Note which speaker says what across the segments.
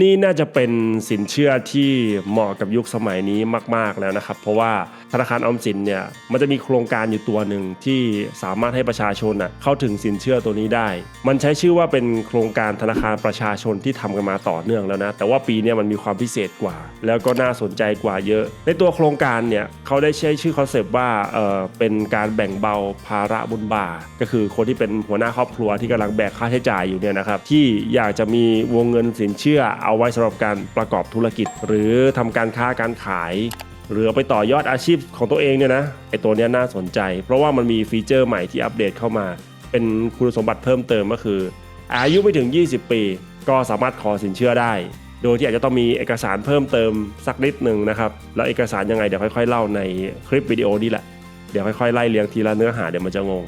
Speaker 1: นี่น่าจะเป็นสินเชื่อที่เหมาะกับยุคสมัยนี้มาก ๆแล้วนะครับ เพราะว่าธนาคารออมสินเนี่ยมันจะมีโครงการอยู่ตัวหนึ่งที่สามารถให้ประชาชนน่ะเข้าถึงสินเชื่อตัวนี้ได้ มันใช้ชื่อว่าเป็นโครงการธนาคารประชาชนที่ทำกันมาต่อเนื่องแล้วนะแต่ว่าปีนี้มันมีความพิเศษกว่า แล้วก็น่าสนใจกว่าเยอะ ในตัวโครงการเนี่ยเขาได้ใช้ชื่อคอนเซปต์ว่าเออเป็นการแบ่งเบาภาระบนบ่าก็คือคนที่เป็นหัวหน้าครอบครัวที่กำลังแบกค่าใช้จ่ายอยู่เนี่ยนะครับที่อยากจะมีวงเงินสินเชื่อเอาไว้สำหรับการประกอบธุรกิจ หรือทำการค้าการขาย หรือเอาไปต่อยอดอาชีพของตัวเองเนี่ยนะไอตัวนี้น่าสนใจ เพราะว่ามันมีฟีเจอร์ใหม่ที่อัปเดตเข้ามา เป็นคุณสมบัติเพิ่มเติมก็คือ อายุไม่ถึง 20 ปี ก็สามารถขอสินเชื่อได้ โดยที่อาจจะต้องมีเอกสารเพิ่มเติมสักนิดหนึ่งนะครับแล้วเอกสารยังไงเดี๋ยวค่อยๆเล่าในคลิปวิดีโอนี้แหละเดี๋ยวค่อยๆไล่เรียงทีละเนื้อหาเดี๋ยวมันจะงง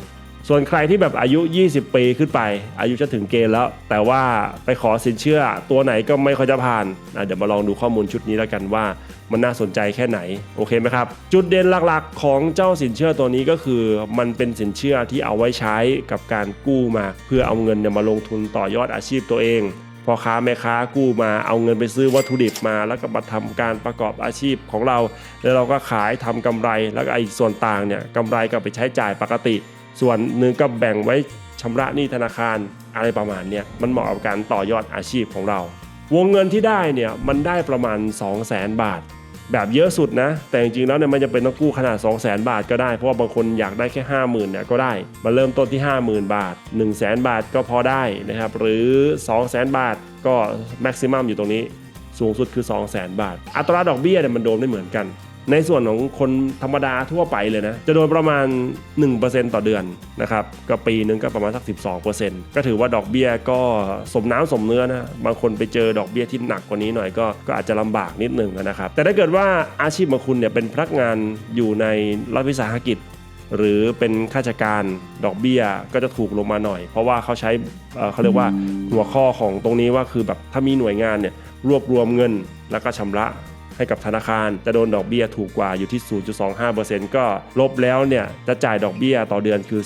Speaker 1: ส่วนใครที่แบบอายุ 20 ปีขึ้นไป อายุจะถึงเกณฑ์แล้ว แต่ว่าไปขอสินเชื่อตัวไหนก็ไม่ค่อยจะผ่านนะเดี๋ยวมาลองดูข้อมูลชุดนี้แล้วกันว่ามันน่าสนใจแค่ไหนโอเคไหมครับ จุดเด่นหลักๆ ของเจ้าสินเชื่อตัวนี้ก็คือ มันเป็นสินเชื่อที่เอาไว้ใช้กับการกู้มา เพื่อเอาเงินเนี่ยมาลงทุนต่อยอดอาชีพตัวเองพอค้าแม่ค้ากู้มาเอาเงินไปซื้อวัตถุดิบมา แล้วก็มาทำการประกอบอาชีพของเรา แล้วเราก็ขายทำกำไรแล้วก็ไอ้ส่วนต่างเนี่ยกำไรก็ไปใช้จ่ายปกติ ส่วนหนึ่งก็แบ่งไว้ชำระหนี้ธนาคารอะไรประมาณเนี้ยมันเหมาะกับการต่อยอดอาชีพของเรา วงเงินที่ได้เนี่ยมันได้ประมาณ 2 0 0 0 0 0 บาท แบบเยอะสุดนะ แต่จริงๆแล้วเนี่ยมันจะเป็นต้องกู้ขนาด 2 0 0 0 0 0 บาทก็ได้ เพราะว่าบางคนอยากได้แค่ 50,000เนี่ยก็ได้ มาเริ่มต้นที่ 50,000 บาท 1 0 0 0 0แบาทก็พอได้นะครับ หรือ 2 0 0 0 0 0 บาทก็แม็กซิมัมอยู่ตรงนี้ สูงสุดคือ 2 0 0 0 0 0 บาท อัตราดอกเบี้ยเนี่ยมันโดนไม่เหมือนกัน ในส่วนของคนธรรมดาทั่วไปเลยนะ จะโดนประมาณ 1%ต่อเดือนนะครับก็ปีนึงก็ประมาณสัก 12%ก็ถือว่าดอกเบี้ยก็สมน้ำสมเนื้อนะบางคนไปเจอดอกเบี้ยที่หนักกว่านี้หน่อยก็ก็อาจจะลำบากนิดหนึ่งนะครับแต่ถ้าเกิดว่าอาชีพของคุณเนี่ยเป็นพนักงานอยู่ในรัฐวิสาหกิจหรือเป็นข้าราชการดอกเบี้ยก็จะถูกลงมาหน่อย เพราะว่าเขาใช้เเขาเรียกว่าหัวข้อของตรงนี้ว่าคือแบบถ้ามีหน่วยงานเนี่ยรวบรวมเงินแล้วก็ชำระ ให้กับธนาคาร จะโดนดอกเบี้ยถูกกว่าอยู่ที่ 0.25%ก็ลบแล้วเนี่ยจะจ่ายดอกเบี้ยต่อเดือนคือ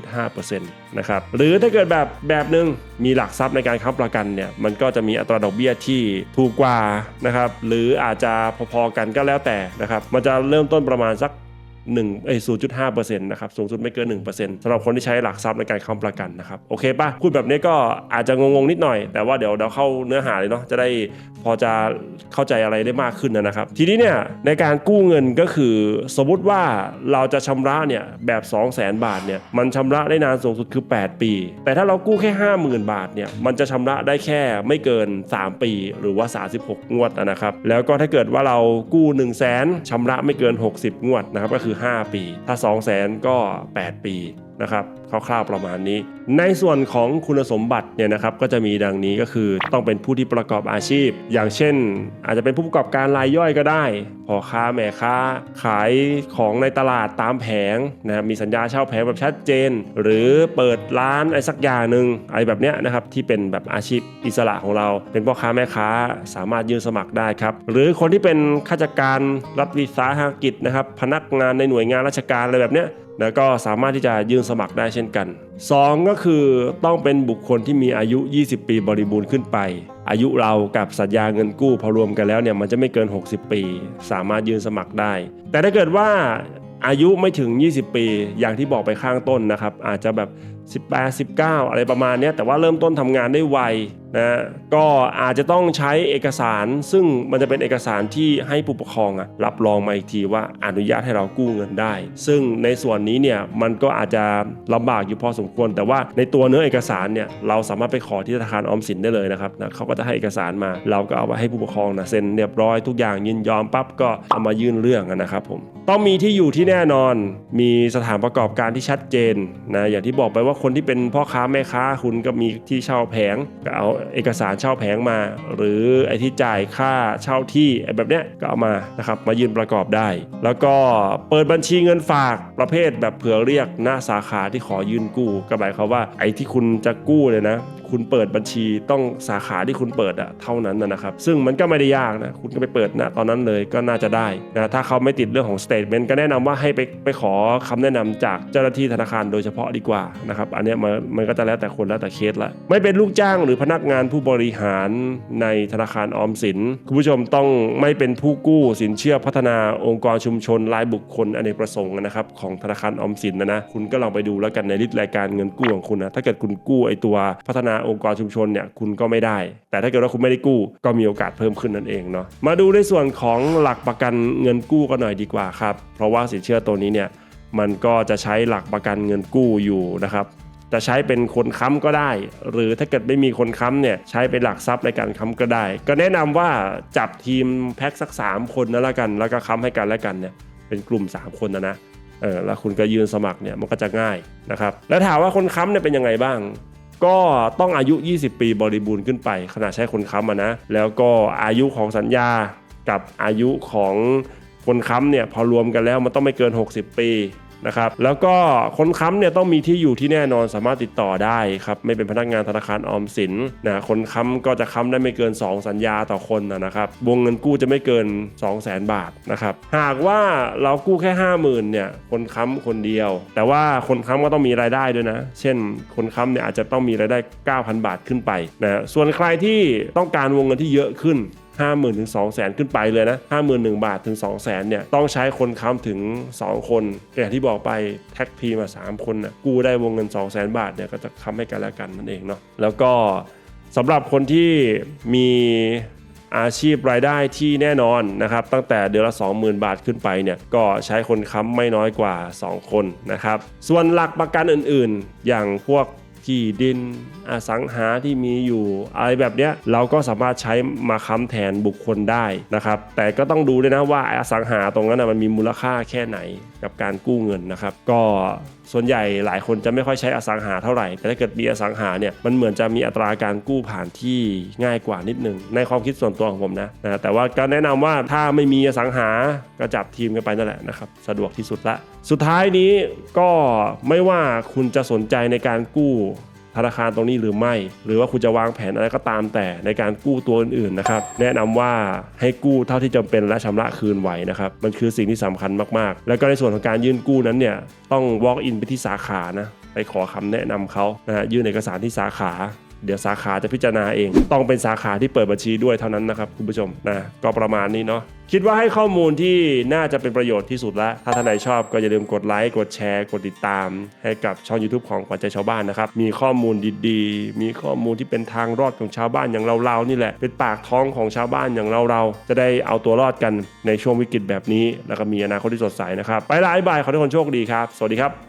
Speaker 1: 0.75%นะครับหรือถ้าเกิดแบบแบบหนึ่งมีหลักทรัพย์ในการค้ำประกันเนี่ยมันก็จะมีอัตราดอกเบี้ยที่ถูกกว่านะครับหรืออาจจะพอๆกันก็แล้วแต่นะครับมันจะเริ่มต้นประมาณสัก 1เอ้ย0.5%นะครับสูงสุดไม่เกิน1%สำหรับคนที่ใช้หลักทรัพย์ในการค้ำประกันนะครับโอเคป่ะพูดแบบนี้ก็อาจจะงงๆนิดหน่อย แต่ว่าเดี๋ยวเราเข้าเนื้อหาเลยเนาะจะได้พอจะเข้าใจอะไรได้มากขึ้นนะครับ ทีนี้เนี่ยในการกู้เงินก็คือสมมติว่าเราจะชำระเนี่ยแบบ 2 0 0 0 0 0 บาทเนี่ยมันชำระได้นานสูงสุดคือ 8 ปี แต่ถ้าเรากู้แค่ 50,000 บาทเนี่ยมันจะชำระได้แค่ไม่เกิน 3 ปี หรือว่า 36 งวดนะครับแล้วก็ถ้าเกิดว่าเรากู้ 1 0 0 0 0แสนชำระไม่เกิน 60 งวดนะครับก็คือ5 ปี ถ้า 2 0 0 0 0 0 ก็ 8 ปี นะครับคร่าวๆประมาณนี้ ในส่วนของคุณสมบัติเนี่ยนะครับก็จะมีดังนี้ก็คือต้องเป็นผู้ที่ประกอบอาชีพ อย่างเช่น อาจจะเป็นผู้ประกอบการรายย่อยก็ได้พอค้าแม่ค้า ขายของในตลาดตามแผงนะครับมีสัญญาเช่าแผงแบบชัดเจน หรือเปิดร้านอะไรสักอย่างหนึ่งอะไรแบบเนี้ยนะครับที่เป็นแบบอาชีพอิสระของเรา เป็นพ่อค้าแม่ค้าสามารถยื่นสมัครได้ครับหรือคนที่เป็นข้าราชการรัฐวิสาหกิจนะครับพนักงานในหน่วยงานราชการอะไรแบบเนี้ย แล้วก็สามารถที่จะยื่นสมัครได้เช่นกัน 2 ก็คือต้องเป็นบุคคลที่มีอายุ 20 ปีบริบูรณ์ขึ้นไป อายุเรากับสัญญาเงินกู้พอรวมกันแล้วเนี่ยมันจะไม่เกิน 60 ปี สามารถยื่นสมัครได้ แต่ถ้าเกิดว่าอายุไม่ถึง 20 ปี อย่างที่บอกไปข้างต้นนะครับ อาจจะแบบ 18 19 อะไรประมาณนี้แต่ว่าเริ่มต้นทำงานได้ไวนะก็อาจจะต้องใช้เอกสาร ซึ่งมันจะเป็นเอกสารที่ให้ผู้ปกครองรับรองมาอีกทีว่าอนุญาตให้เรากู้เงินได้ ซึ่งในส่วนนี้เนี่ยมันก็อาจจะลำบากอยู่พอสมควร แต่ว่าในตัวเนื้อเอกสารเนี่ยเราสามารถไปขอที่ธนาคารออมสินได้เลยนะครับนะเขาก็จะให้เอกสารมา เราก็เอาไปให้ผู้ปกครองนะเซ็นเรียบร้อยทุกอย่างยินยอมปั๊บก็เอามายื่นเรื่องนะครับผมต้องมีที่อยู่ที่แน่นอนมีสถานประกอบการที่ชัดเจนนะอย่างที่บอกไปว่าคนที่เป็นพ่อค้าแม่ค้าคุณก็มีที่เช่าแผงก็เอาเอกสารเช่าแผงมา หรือไอ้ที่จ่ายค่าเช่าที่ไอแบบเนี้ยก็เอามานะครับมายืนประกอบได้ แล้วก็เปิดบัญชีเงินฝากประเภทแบบเผื่อเรียกหน้าสาขาที่ขอยืนกู้ก็หมายความว่าไอ้ที่คุณจะกู้เลยนะ คุณเปิดบัญชีต้องสาขาที่คุณเปิดอะเท่านั้นนะครับ ซึ่งมันก็ไม่ได้ยากนะ คุณก็ไปเปิดนะตอนนั้นเลยก็น่าจะได้นะถ้าเขาไม่ติดเรื่องของสเต t เมนต์ก็แนะนำว่าให้ไปไปขอคำแนะนำจากเจ้าหน้าที่ธนาคารโดยเฉพาะดีกว่านะครับอันเนี้ยมันมันก็จะแล้วแต่คนแล้วแต่เคสละไม่เป็นลูกจ้างหรือพนักงานผู้บริหารในธนาคารออมสินคุณผู้ชมต้องไม่เป็นผู้กู้สินเชื่อพัฒนาองค์กรชุมชนรายบุคคลอเนกประสงค์นะครับของธนาคารออมสินนะนะคุณก็ลองไปดูแล้วกันในลิสต์รายการเงินกู้ของคุณนะถ้าเกิดคุณกู้ไอตัวพัฒนาองค์กรชุมชนเนี่ยคุณก็ไม่ได้ แต่ถ้าเกิดว่าคุณไม่ได้กู้ ก็มีโอกาสเพิ่มขึ้นนั่นเองเนาะมาดูในส่วนของหลักประกันเงินกู้กันหน่อยดีกว่าครับเพราะว่าสินเชื่อตัวนี้เนี่ยมันก็จะใช้หลักประกันเงินกู้อยู่นะครับจะใช้เป็นคนค้ำก็ได้ หรือถ้าเกิดไม่มีคนค้ำเนี่ยใช้เป็นหลักทรัพย์ในการค้ำก็ได้ ก็แนะนำว่าจับทีมแพ็กสัก 3 คนนะละกัน แล้วก็ค้ำให้กันแล้วกันเนี่ยเป็นกลุ่ม 3 คนนะนะเออแล้วคุณก็ยืนสมัครเนี่ยมันก็จะง่ายนะครับแล้วถามว่าคนค้ำเนี่ยเป็นยังไงบ้าง ก็ต้องอายุ 20 ปีบริบูรณ์ขึ้นไป ขณะใช้คนค้ำนะ แล้วก็อายุของสัญญากับอายุของคนค้ำเนี่ยพอรวมกันแล้วมันต้องไม่เกิน 60 ปี นะครับแล้วก็คนค้ำเนี่ยต้องมีที่อยู่ที่แน่นอนสามารถติดต่อได้ครับไม่เป็นพนักงานธนาคารออมสินนะคนค้ำก็จะค้ำได้ไม่เกิน 2 สัญญาต่อคนนะนะครับวงเงินกู้จะไม่เกิน 2 0 0 0 0 0 บาทนะครับหากว่าเรากู้แค่ 50,000เนี่ยคนค้ำคนเดียว แต่ว่าคนค้ำก็ต้องมีรายได้ด้วยนะ เช่น คนค้ำเนี่ยอาจจะต้องมีรายได้ 9,000 บาทขึ้นไปนะส่วนใครที่ต้องการวงเงินที่เยอะขึ้น 50,000ถึง200,000ขึ้นไปเลยนะ51,000บาทถึง200,000เนี่ยต้องใช้คนค้ำถึง 2 คนอย่างที่บอกไปแท็กทีมา 3 คนนะกู้ได้วงเงิน 200,000บาทเนี่ยก็จะค้ำให้กันแล้วกันนั่นเองเนาะแล้วก็สำหรับคนที่มีอาชีพรายได้ที่แน่นอนนะครับตั้งแต่เดือนละ 20,000 บาทขึ้นไปเนี่ยก็ใช้คนค้ำไม่น้อยกว่า 2 คนนะครับส่วนหลักประกันอื่นๆ อย่างพวก ที่ดินอสังหาที่มีอยู่ อะไรแบบเนี้ยเราก็สามารถใช้มาค้ำแทนบุคคลได้นะครับ แต่ก็ต้องดูด้วยนะว่าอสังหาตรงนั้นนะมันมีมูลค่าแค่ไหนกับการกู้เงินนะครับ ก็ส่วนใหญ่หลายคนจะไม่ค่อยใช้อสังหาเท่าไหร่ แต่ถ้าเกิดมีอสังหาเนี่ยมันเหมือนจะมีอัตราการกู้ผ่านที่ง่ายกว่านิดนึง ในความคิดส่วนตัวของผมนะนะแต่ว่าก็แนะนำว่าถ้าไม่มีอสังหาก็จับทีมกันไปนั่นแหละนะครับสะดวกที่สุดละ สุดท้ายนี้ก็ไม่ว่าคุณจะสนใจในการกู้ ธนาคารตรงนี้หรือไม่ หรือว่าคุณจะวางแผนอะไรก็ตามแต่ในการกู้ตัวอื่นๆนะครับแนะนำว่าให้กู้เท่าที่จำเป็นและชำระคืนไหวนะครับมันคือสิ่งที่สำคัญมากๆ แล้วก็ในส่วนของการยื่นกู้นั้นเนี่ยต้อง walk in ไปที่สาขานะไปขอคำแนะนำเขานะฮะยื่นเอกสารที่สาขา เดี๋ยวสาขาจะพิจารณาเอง ต้องเป็นสาขาที่เปิดบัญชีด้วยเท่านั้นนะครับคุณผู้ชมนะก็ประมาณนี้เนาะคิดว่าให้ข้อมูลที่น่าจะเป็นประโยชน์ที่สุดแล้ว ถ้าท่านใดชอบก็อย่าลืมกดไลค์กดแชร์ กดติดตาม ให้กับช่อง YouTube ของขวัญใจชาวบ้านนะครับ มีข้อมูลดีๆ มีข้อมูลที่เป็นทางรอดของชาวบ้านอย่างเราๆนี่แหละ เป็นปากท้องของชาวบ้านอย่างเราๆจะได้เอาตัวรอดกันในช่วงวิกฤตแบบนี้ แล้วก็มีอนาคตที่สดใสนะครับไปละบ๊ายบายขอให้ทุกคนโชคดีครับ สวัสดีครับ